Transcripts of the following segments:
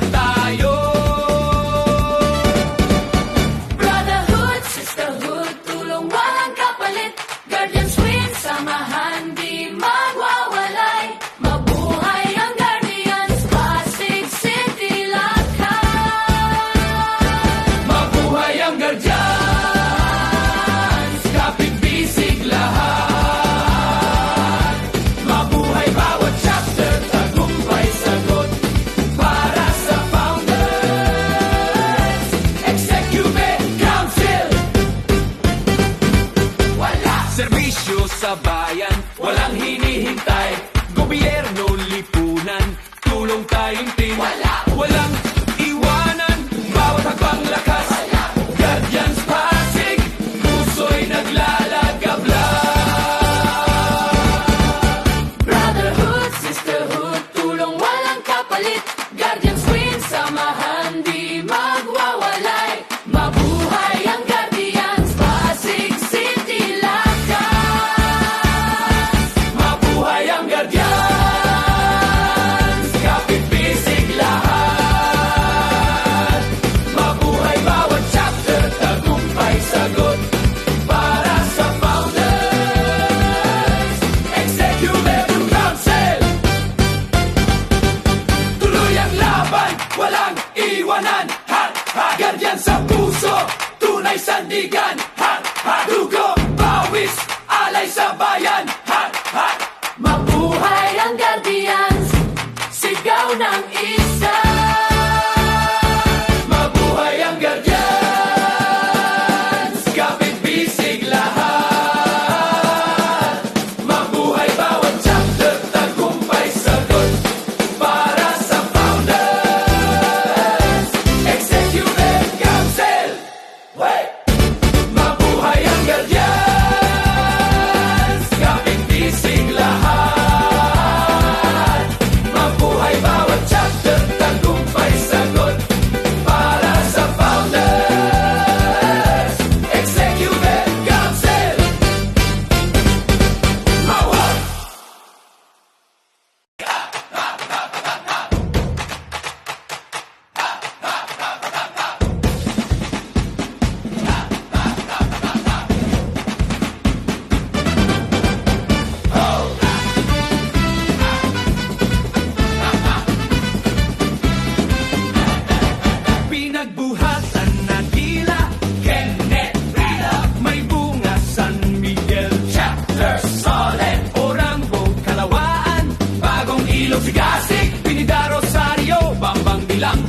batalla. hinihintay. Gobyerno, lipunan, tulong tayong tin Wala! Walang iwanan, bawat hagbang lakas. Wala! Gadyan pasig, puso'y naglalagabla Brotherhood, sisterhood, tulong walang kapalit. Guardian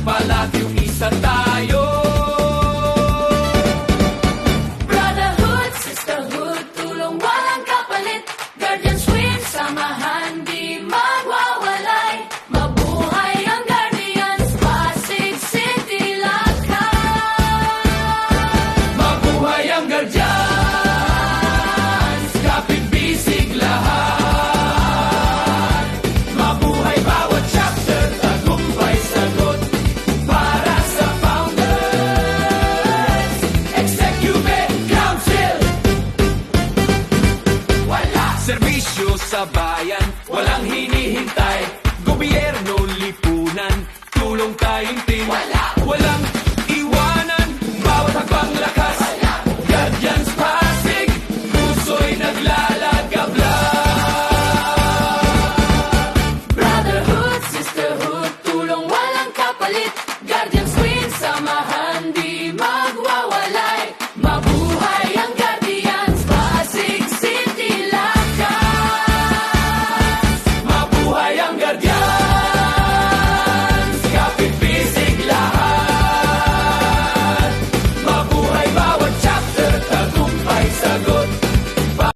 palácio Yeah.